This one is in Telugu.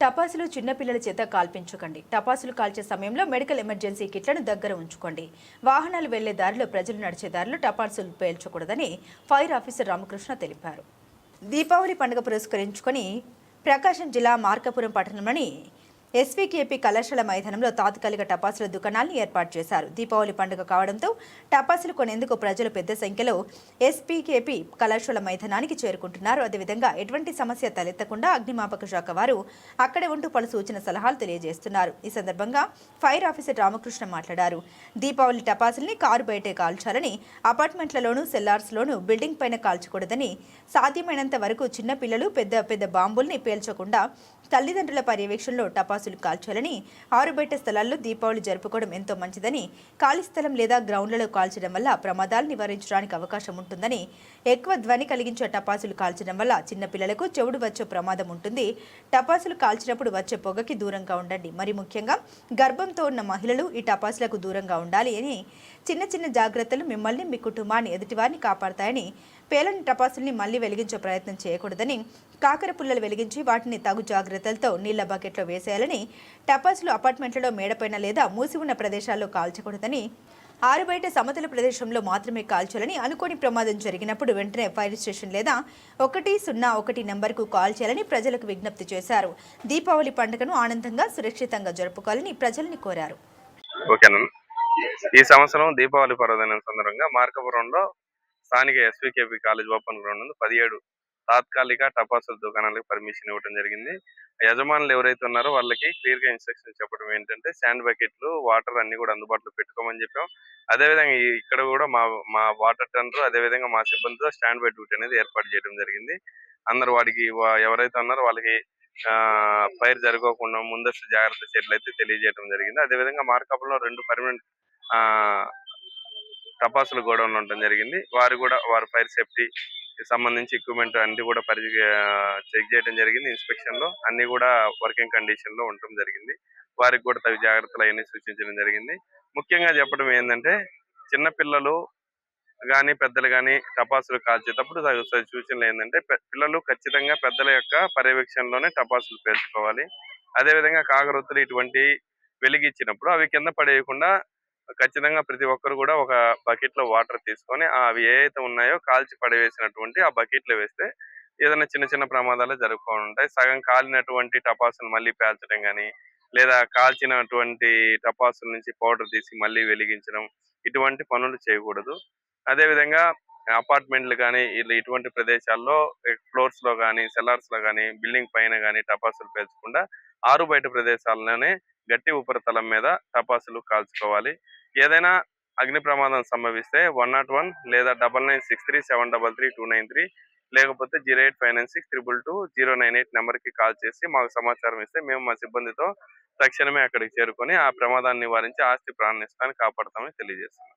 టపాసులు చిన్నపిల్లల చేత కాల్పించకండి టపాసులు కాల్చే సమయంలో మెడికల్ ఎమర్జెన్సీ కిట్లను దగ్గర ఉంచుకోండి. వాహనాలు వెళ్ళే దారిలో ప్రజలు నడిచే దారిలో టపాసులు పేల్చకూడదని ఫైర్ ఆఫీసర్ రామకృష్ణ తెలిపారు. దీపావళి పండుగ పురస్కరించుకొని ప్రకాశం జిల్లా మార్కాపురం పట్టణంలోని ఎస్వీకేపీ కళాశాల మైదానంలో తాత్కాలిక టపాసుల దుకాణాలను ఏర్పాటు చేశారు. దీపావళి పండుగ కావడంతో టపాసులు కొనేందుకు ప్రజలు పెద్ద సంఖ్యలో ఎస్పీకేపీ కళాశాల మైదానానికి చేరుకుంటున్నారు. అదేవిధంగా ఎటువంటి సమస్య తలెత్తకుండా అగ్నిమాపక శాఖ వారు అక్కడే ఉంటూ పలు సూచన సలహాలు తెలియజేస్తున్నారు. ఈ సందర్భంగా ఫైర్ ఆఫీసర్ రామకృష్ణ మాట్లాడారు. దీపావళి టపాసుల్ని కారు బయటే కాల్చాలని అపార్ట్మెంట్లలోనూ సెల్లార్స్లోనూ బిల్డింగ్ పైన కాల్చకూడదని సాధ్యమైనంత వరకు చిన్నపిల్లలు పెద్ద పెద్ద బాంబుల్ని పేల్చకుండా తల్లిదండ్రుల పర్యవేక్షణలో టపాసులు కాల్చాలని ఆరుబయట స్థలాల్లో దీపావళి జరుపుకోవడం ఎంతో మంచిదని ఖాళీ స్థలం లేదా గ్రౌండ్లలో కాల్చడం వల్ల ప్రమాదాలు నివారించడానికి అవకాశం ఉంటుందని ఎక్కువ ధ్వని కలిగించే టపాసులు కాల్చడం వల్ల చిన్నపిల్లలకు చెవుడు వచ్చే ప్రమాదం ఉంటుంది. టపాసులు కాల్చినప్పుడు వచ్చే పొగకి దూరంగా ఉండండి. మరి ముఖ్యంగా గర్భంతో ఉన్న మహిళలు ఈ టపాసులకు దూరంగా ఉండాలి అని చిన్న చిన్న జాగ్రత్తలు మిమ్మల్ని మీ కుటుంబాన్ని ఎదుటివారిని కాపాడతాయని పేలని టపాసుల్ని మళ్ళీ వెలిగించే ప్రయత్నం చేయకూడదని కాకర పుల్లలు వెలిగించి వాటిని తగు జాగ్రత్తలతో నీళ్ళ బకెట్లో వేసేయాలని టపాసులు అపార్ట్మెంట్లలో మేడపైన లేదా మూసి ఉన్న ప్రదేశాల్లో కాల్చకూడదని ఆరు బయట సమతల ప్రదేశంలో మాత్రమే కాల్చాలని అనుకోని ప్రమాదం జరిగినప్పుడు వెంటనే ఫైర్ స్టేషన్ లేదా ఒకటి సున్నా ఒకటి నెంబర్కు కాల్ చేయాలని ప్రజలకు విజ్ఞప్తి చేశారు. దీపావళి పండుగను ఆనందంగా సురక్షితంగా జరుపుకోవాలని ప్రజల్ని కోరారు. ఈ సంవత్సరం దీపావళి పర్వదినం సందర్భంగా మార్కపురంలో స్థానిక ఎస్వికేపి కాలేజ్ ఓపెన్ గ్రౌండ్ నందు పదిహేడు తాత్కాలిక టపాసుల దుకాణాలకు పర్మిషన్ ఇవ్వడం జరిగింది. యజమానులు ఎవరైతే ఉన్నారో వాళ్ళకి క్లియర్గా ఇన్స్ట్రక్షన్ చెప్పడం ఏంటంటే శాండ్ బకెట్లు వాటర్ అన్ని కూడా అందుబాటులో పెట్టుకోమని చెప్పాం. అదేవిధంగా ఇక్కడ కూడా మా మా వాటర్ టెండర్ అదేవిధంగా మా సిబ్బందితో స్టాండ్ బై డ్యూటీ అనేది ఏర్పాటు చేయడం జరిగింది. అందరు వాడికి ఎవరైతే ఉన్నారో వాళ్ళకి ఆ ఫైర్ జరగకుండా ముందస్తు జాగ్రత్త చర్యలు అయితే తెలియజేయడం జరిగింది. అదేవిధంగా మార్కాపురంలో రెండు పర్మనెంట్ ఆ టపాసులు గోడౌన్లు ఉండడం జరిగింది. వారు కూడా వారి ఫైర్ సేఫ్టీ సంబంధించి ఎక్విప్మెంట్ అన్ని కూడా పరి చెక్ చేయడం జరిగింది ఇన్స్పెక్షన్లో. అన్ని కూడా వర్కింగ్ కండిషన్లో ఉండటం జరిగింది. వారికి కూడా తగు జాగ్రత్తలు అవన్నీ సూచించడం జరిగింది. ముఖ్యంగా చెప్పడం ఏంటంటే చిన్న పిల్లలు గాని పెద్దలు కానీ టపాసులు కాల్చేటప్పుడు తగు సూచనలు ఏంటంటే పిల్లలు ఖచ్చితంగా పెద్దల యొక్క పర్యవేక్షణలోనే టపాసులు పేర్చుకోవాలి అదేవిధంగా కాకరొత్తులు ఇటువంటి వెలిగించినప్పుడు అవి కింద పడేయకుండా ఖచ్చితంగా ప్రతి ఒక్కరు కూడా ఒక బకెట్లో వాటర్ తీసుకొని అవి ఏవైతే ఉన్నాయో కాల్చి పడవేసినటువంటి ఆ బకెట్లో వేస్తే ఏదైనా చిన్న చిన్న ప్రమాదాలు జరుగుతూ ఉంటాయి. సగం కాలినటువంటి టపాసులు మళ్ళీ పేల్చడం కానీ లేదా కాల్చినటువంటి టపాసుల నుంచి పౌడర్ తీసి మళ్ళీ వెలిగించడం ఇటువంటి పనులు చేయకూడదు. అదే విధంగా అపార్ట్మెంట్లు కానీ ఇలా ఇటువంటి ప్రదేశాల్లో ఫ్లోర్స్లో కానీ సెల్లార్స్లో కానీ బిల్డింగ్ పైన కానీ టపాసులు పేల్చకుండా ఆరు బయట ప్రదేశాల్లోనే గట్టి ఉపరితలం మీద టపాసులు కాల్చుకోవాలి. ఏదైనా అగ్ని ప్రమాదం సంభవిస్తే వన్ నాట్ వన్ లేదా double nine six three seven double three two nine three లేకపోతే zero eight five nine six triple two zero nine eight నెంబర్కి కాల్ చేసి మాకు సమాచారం ఇస్తే మేము మా సిబ్బందితో తక్షణమే అక్కడికి చేరుకొని ఆ ప్రమాదాన్ని నివారించి ఆస్తి ప్రాణ నష్టాన్ని కాపాడతామని తెలియజేస్తున్నాం.